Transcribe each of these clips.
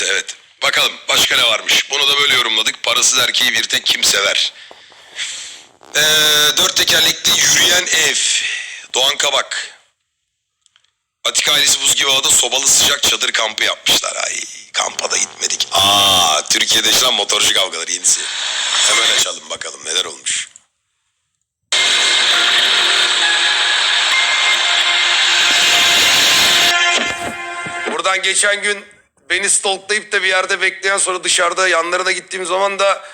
Neyse evet. Bakalım başka ne varmış. Bunu da böyle yorumladık. Parasız erkeği bir tek kim sever? Ee, dört tekerlekli yürüyen ev. Doğan Kabak. Atik ailesi buz gibi havada sobalı sıcak çadır kampı yapmışlar. Ay kampa da gitmedik. Aa Türkiye'de şu an motorcu kavgaları yenisi. Hemen açalım bakalım neler olmuş. Buradan geçen gün beni stalklayıp da bir yerde bekleyen sonra dışarıda yanlarına gittiğim zaman da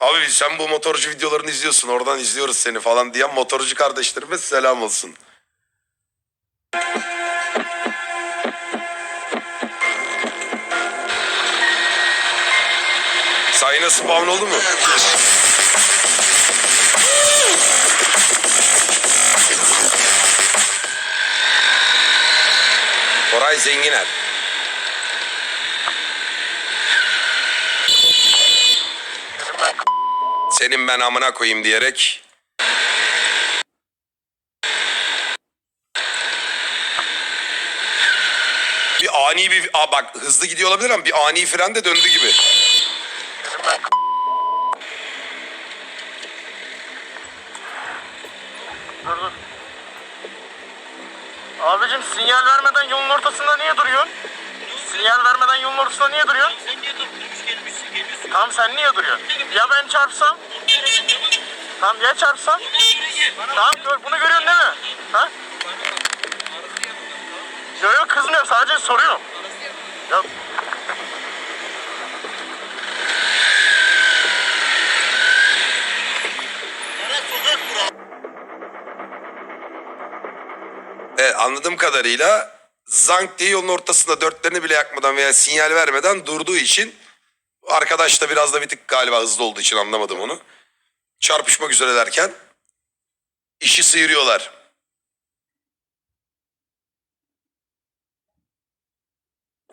abi sen bu motorcu videolarını izliyorsun oradan izliyoruz seni falan diyen motorcu kardeşlerime selam olsun. Sayına spawn oldu mu? Koray Zenginer. Senin ben amına koyayım diyerek bir ani bir Aa bak hızlı gidiyor olabilir ama bir ani fren de döndü gibi. Dur dur. Abicim sinyal vermeden yolun ortasında niye duruyorsun? Sinyal vermeden yolun ortasında niye duruyorsun? Sen niye durmuş gelmişsin geliyorsun? Tamam sen niye duruyorsun? Ya ben çarpsam? Tamam ya çarpsam? Tamam gör, bunu görüyorsun değil mi? Ha? Yok yok kızmıyorum sadece soruyorum. Yok. Evet anladığım kadarıyla zank diye yolun ortasında dörtlerini bile yakmadan veya sinyal vermeden durduğu için arkadaş da biraz da bir tık galiba hızlı olduğu için anlamadım onu. Çarpışmak üzerelerken işi sıyırıyorlar.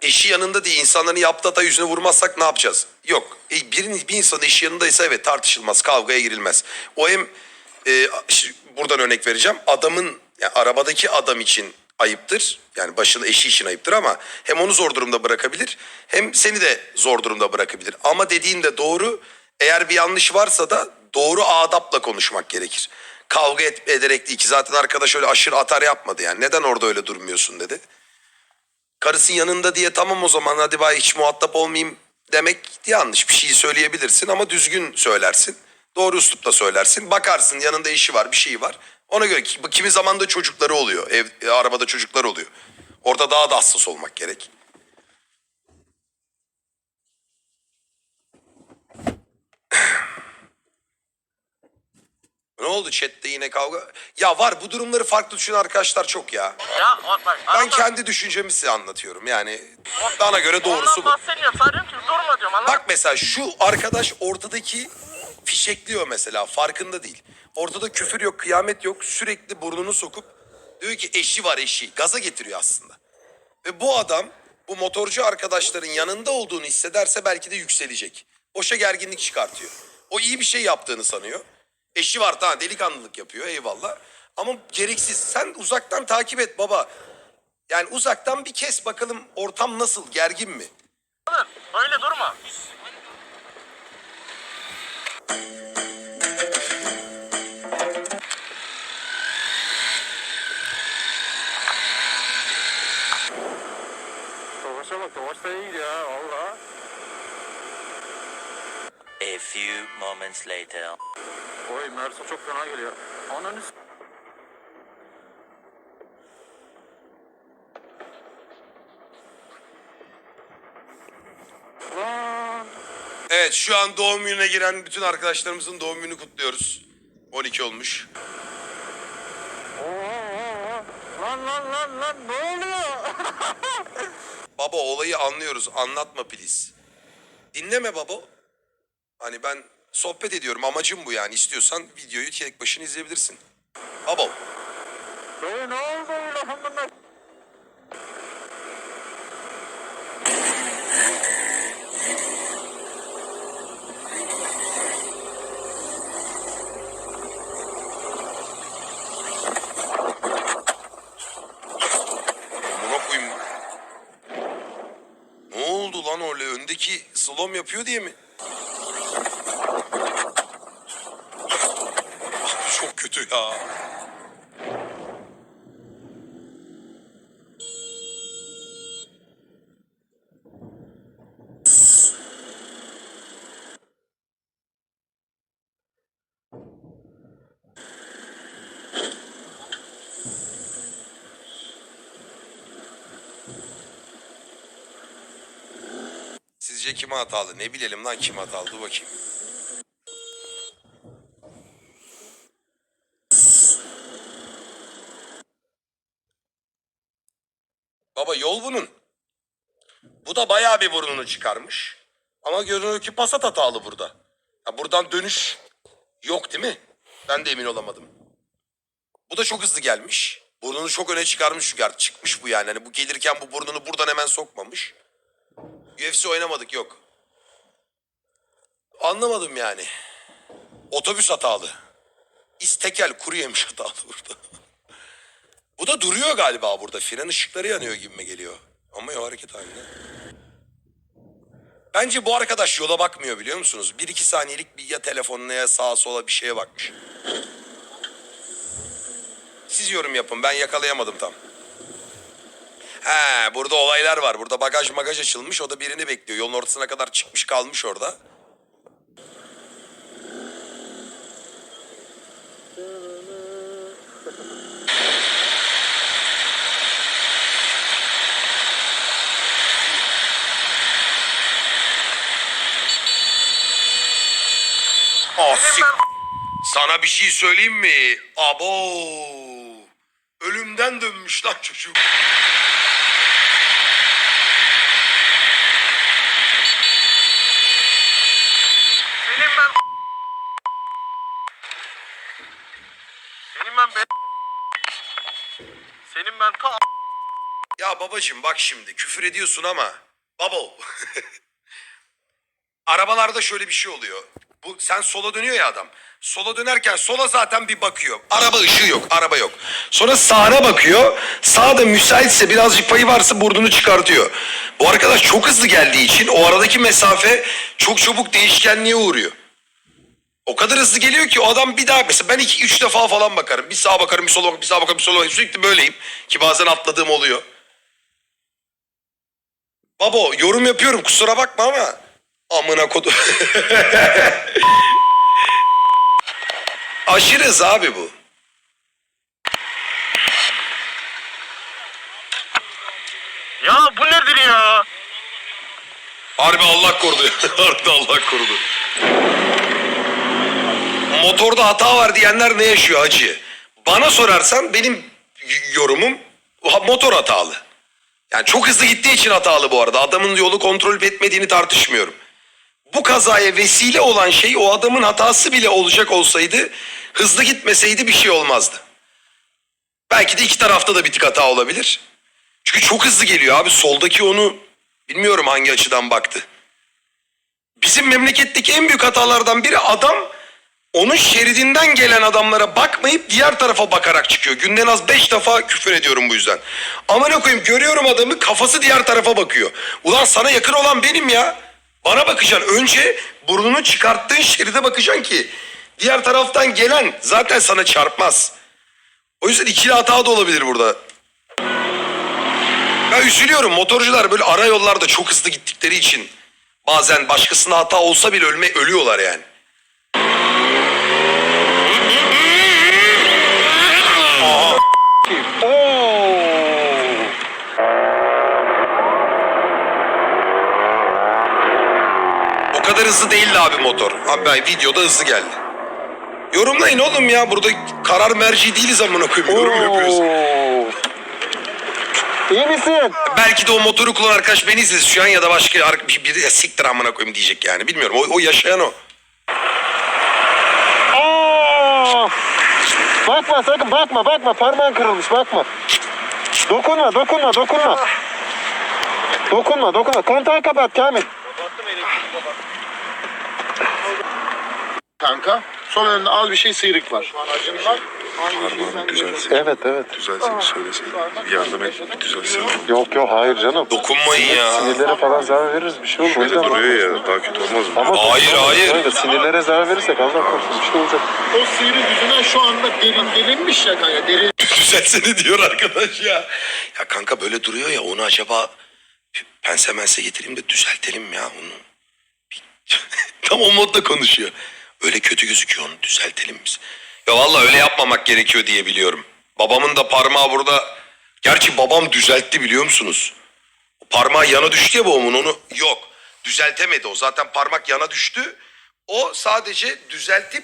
Eşi yanında diye insanların yaptığı hata yüzüne vurmazsak ne yapacağız? Yok. E, bir, bir insanın eşi yanındaysa evet tartışılmaz, kavgaya girilmez. O hem e, buradan örnek vereceğim. Adamın yani arabadaki adam için ayıptır. Yani başında eşi için ayıptır ama hem onu zor durumda bırakabilir hem seni de zor durumda bırakabilir. Ama dediğin de doğru. Eğer bir yanlış varsa da doğru adapla konuşmak gerekir. Kavga et, ederek değil ki zaten arkadaş öyle aşırı atar yapmadı yani. Neden orada öyle durmuyorsun dedi. Karısı yanında diye tamam o zaman hadi bay hiç muhatap olmayayım demek yanlış bir şey söyleyebilirsin ama düzgün söylersin. Doğru üslupla söylersin. Bakarsın yanında işi var bir şeyi var. Ona göre ki, kimi zaman da çocukları oluyor. Ev, e, arabada çocuklar oluyor. Orada daha da hassas olmak gerek. Ne oldu chatte yine kavga? Ya var bu durumları farklı düşünen arkadaşlar çok ya. Ya bak. Ben anladın kendi düşüncemi size anlatıyorum. Yani bana göre doğrusu Ondan bu. bahsetmiyorum. Sadece diyorum ki durma diyorum anladın mı? Bak mesela şu arkadaş ortadaki fişekliyor mesela farkında değil. Ortada küfür yok, kıyamet yok. Sürekli burnunu sokup diyor ki eşi var eşi. Gaza getiriyor aslında. Ve bu adam bu motorcu arkadaşların yanında olduğunu hissederse belki de yükselecek. Boşa gerginlik çıkartıyor. O iyi bir şey yaptığını sanıyor. Eşi var tamam delikanlılık yapıyor eyvallah. Ama gereksiz. Sen uzaktan takip et baba. Yani uzaktan bir kes bakalım ortam nasıl gergin mi? Öyle durma. Savaşa bak, savaş da iyi gidiyor ha valla. A few moments later. Oy Merso çok fena geliyor. Ananı s- Lan. Evet şu an doğum gününe giren bütün arkadaşlarımızın doğum gününü kutluyoruz. 12 olmuş. Oo, oo, oo. Lan lan lan lan ne oluyor? Baba olayı anlıyoruz anlatma please. Dinleme baba. Hani ben sohbet ediyorum amacım bu yani istiyorsan videoyu tek başına izleyebilirsin. Dayı ne oldu öyle amına koyayım. Ne oldu lan önündeki slalom yapıyor diye mi? Abi çok kötü ya. Sizce kim hatalı? Ne bilelim lan kim hatalı? Dur bakayım. Baba yol bunun. Bu da bayağı bir burnunu çıkarmış. Ama görünüyor ki Passat hatalı burada. Ya buradan dönüş yok değil mi? Ben de emin olamadım. Bu da çok hızlı gelmiş. Burnunu çok öne çıkarmış artık çıkmış bu yani. Hani bu gelirken bu burnunu buradan hemen sokmamış. UFC oynamadık yok. Anlamadım yani. Otobüs hatalı. İstekel kuru yemiş hatalı burada. Bu da duruyor galiba burada. Fren ışıkları yanıyor gibime geliyor. Ama yok hareket halinde. Bence bu arkadaş yola bakmıyor biliyor musunuz? Bir iki saniyelik bir ya telefonuna ya sağa sola bir şeye bakmış. Siz yorum yapın ben yakalayamadım tam. He burada olaylar var. Burada bagaj magaj açılmış. O da birini bekliyor. Yolun ortasına kadar çıkmış kalmış orada. Sana bir şey söyleyeyim mi? Abo. Ölümden dönmüş lan çocuk. Senin ben... Senin ben be... Senin ben ta... Ya babacığım bak şimdi küfür ediyorsun ama babo. Arabalarda şöyle bir şey oluyor. Bu sen sola dönüyor ya adam. Sola dönerken sola zaten bir bakıyor. Araba ışığı yok, araba yok. Sonra sağına bakıyor. Sağda müsaitse birazcık payı varsa burnunu çıkartıyor. Bu arkadaş çok hızlı geldiği için o aradaki mesafe çok çabuk değişkenliğe uğruyor. O kadar hızlı geliyor ki o adam bir daha mesela ben iki üç defa falan bakarım. Bir sağa bakarım, bir sola bakarım, bir sağa bakarım, bir sola bakarım. Sürekli böyleyim. Ki bazen atladığım oluyor. Babo yorum yapıyorum kusura bakma ama amına kodu. Aşırı hız abi bu. Ya bu nedir ya? Harbi Allah korudu. Harbi Allah korudu. Motorda hata var diyenler ne yaşıyor hacı? Bana sorarsan benim yorumum motor hatalı. Yani çok hızlı gittiği için hatalı bu arada. Adamın yolu kontrol etmediğini tartışmıyorum. Bu kazaya vesile olan şey o adamın hatası bile olacak olsaydı hızlı gitmeseydi bir şey olmazdı. Belki de iki tarafta da bir tık hata olabilir. Çünkü çok hızlı geliyor abi. Soldaki onu bilmiyorum hangi açıdan baktı. Bizim memleketteki en büyük hatalardan biri adam onun şeridinden gelen adamlara bakmayıp diğer tarafa bakarak çıkıyor. Günde en az beş defa küfür ediyorum bu yüzden. Aman koyayım görüyorum adamı kafası diğer tarafa bakıyor. Ulan sana yakın olan benim ya. Bana bakacaksın. Önce burnunu çıkarttığın şeride bakacaksın ki diğer taraftan gelen zaten sana çarpmaz. O yüzden ikili hata da olabilir burada. Ben üzülüyorum. Motorcular böyle ara yollarda çok hızlı gittikleri için bazen başkasına hata olsa bile ölme ölüyorlar yani. Aha. O kadar hızlı değildi abi motor. Abi ben videoda hızlı geldi. Yorumlayın oğlum ya. Burada karar merci değiliz amına koyayım. Yorum yapıyoruz. İyi misin? Belki de o motoru kullanan arkadaş beni izledi şu an ya da başka ar- bir, biri "Ya siktir amına koyayım diyecek yani. Bilmiyorum. O, o yaşayan o. Bakma sakın bakma bakma parmağın kırılmış bakma. Dokunma dokunma dokunma. Dokunma dokunma kontağı kapat Kamil. Kanka Sol önünde az bir şey sıyrık var. Parmağını düzelsin. Evet evet. Düzelsin söylesin. Yardım et bir düzelsin. Yok yok hayır canım. Dokunmayın ya. Sinirlere falan zarar veririz bir şey olur. O Şöyle duruyor ya daha kötü olmaz mı? Ama Hayır, hayır. Öyle sinirlere zarar verirsek Allah korusun bir şey olacak. O sıyrık yüzünden şu anda derin delinmiş ya kanka. Derin Düzelsene diyor arkadaş ya. Ya kanka böyle duruyor ya onu acaba pense mense getireyim de düzeltelim ya onu. Tam o modda konuşuyor. Öyle kötü gözüküyor onu düzeltelim biz. Ya vallahi öyle yapmamak gerekiyor diye biliyorum. Babamın da parmağı burada. Gerçi babam düzeltti biliyor musunuz? Parmağı yana düştü ya babamın onu yok. Düzeltemedi o zaten parmak yana düştü. O sadece düzeltip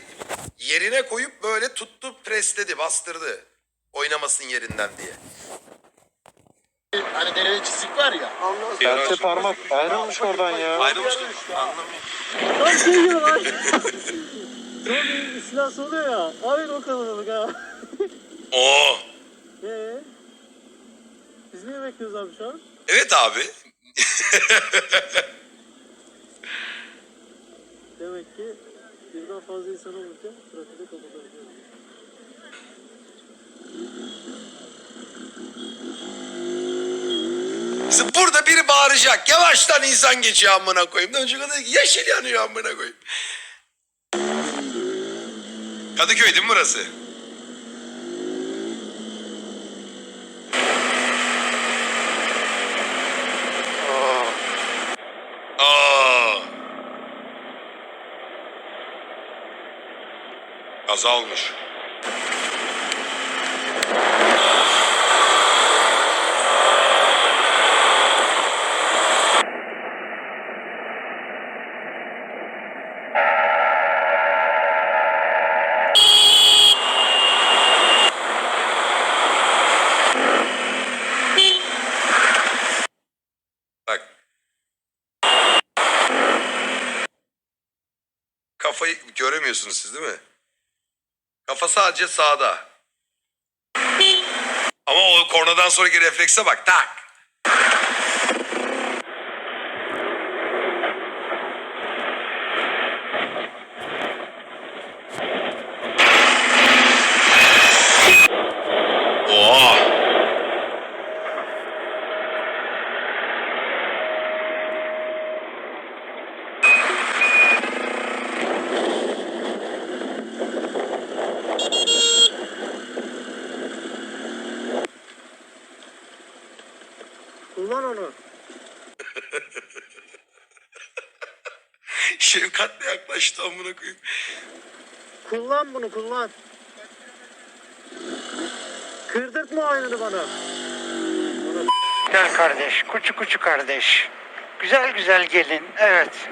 yerine koyup böyle tuttu presledi bastırdı. Oynamasın yerinden diye. Hani derede çizik var ya. Serçe parmak ayrılmış oradan ya. Ayrılmış Lan şey gibi lan. Sonra istilası oluyor ya. Abi o kalabalık ha. Oo. Ee, biz niye bekliyoruz abi şu an? Evet abi. Demek ki birden fazla insan olunca trafikte kapatabiliyoruz. Şimdi burada biri bağıracak. Yavaştan insan geçiyor amına koyayım. Önce kadar yeşil yanıyor amına koyayım. Kadıköy değil mi burası? Aa. Kaza olmuş. Bak. Kafayı göremiyorsunuz siz değil mi? Kafa sadece sağda. Ama o kornadan sonraki reflekse bak tak. Oha. Kullan onu. Şefkatle yaklaştı amına koyayım. Kullan bunu kullan. Kırdırtma aynını bana. Güzel kardeş, kuçu kuçu kardeş. Güzel güzel gelin, evet.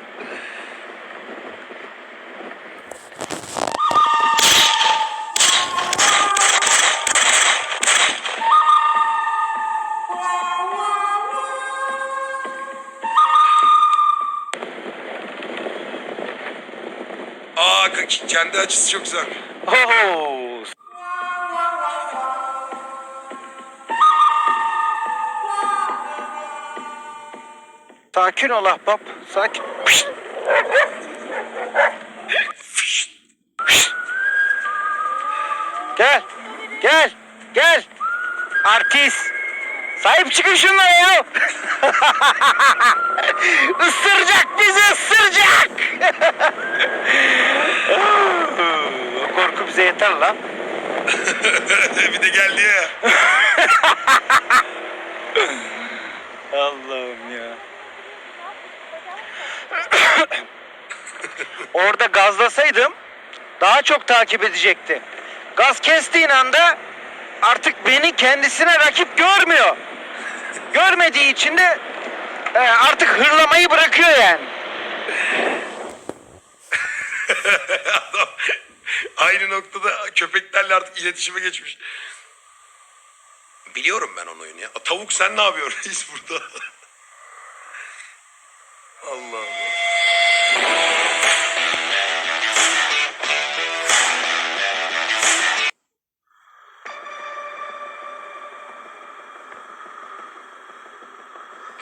Kendi açısı çok güzel. Oo, sakin ol ahbap, sakin. Gel, gel, gel. Artist. Sahip çıkın şunlara ya. Isıracak bizi ısıracak. yeter lan. bir de geldi ya. Allah'ım ya. Orada gazlasaydım daha çok takip edecekti. Gaz kestiğin anda artık beni kendisine rakip görmüyor. Görmediği için de e, artık hırlamayı bırakıyor yani. Adam aynı noktada köpeklerle artık iletişime geçmiş. Biliyorum ben onu oyunu ya. Tavuk sen ne yapıyorsun reis burada? Allah Allah.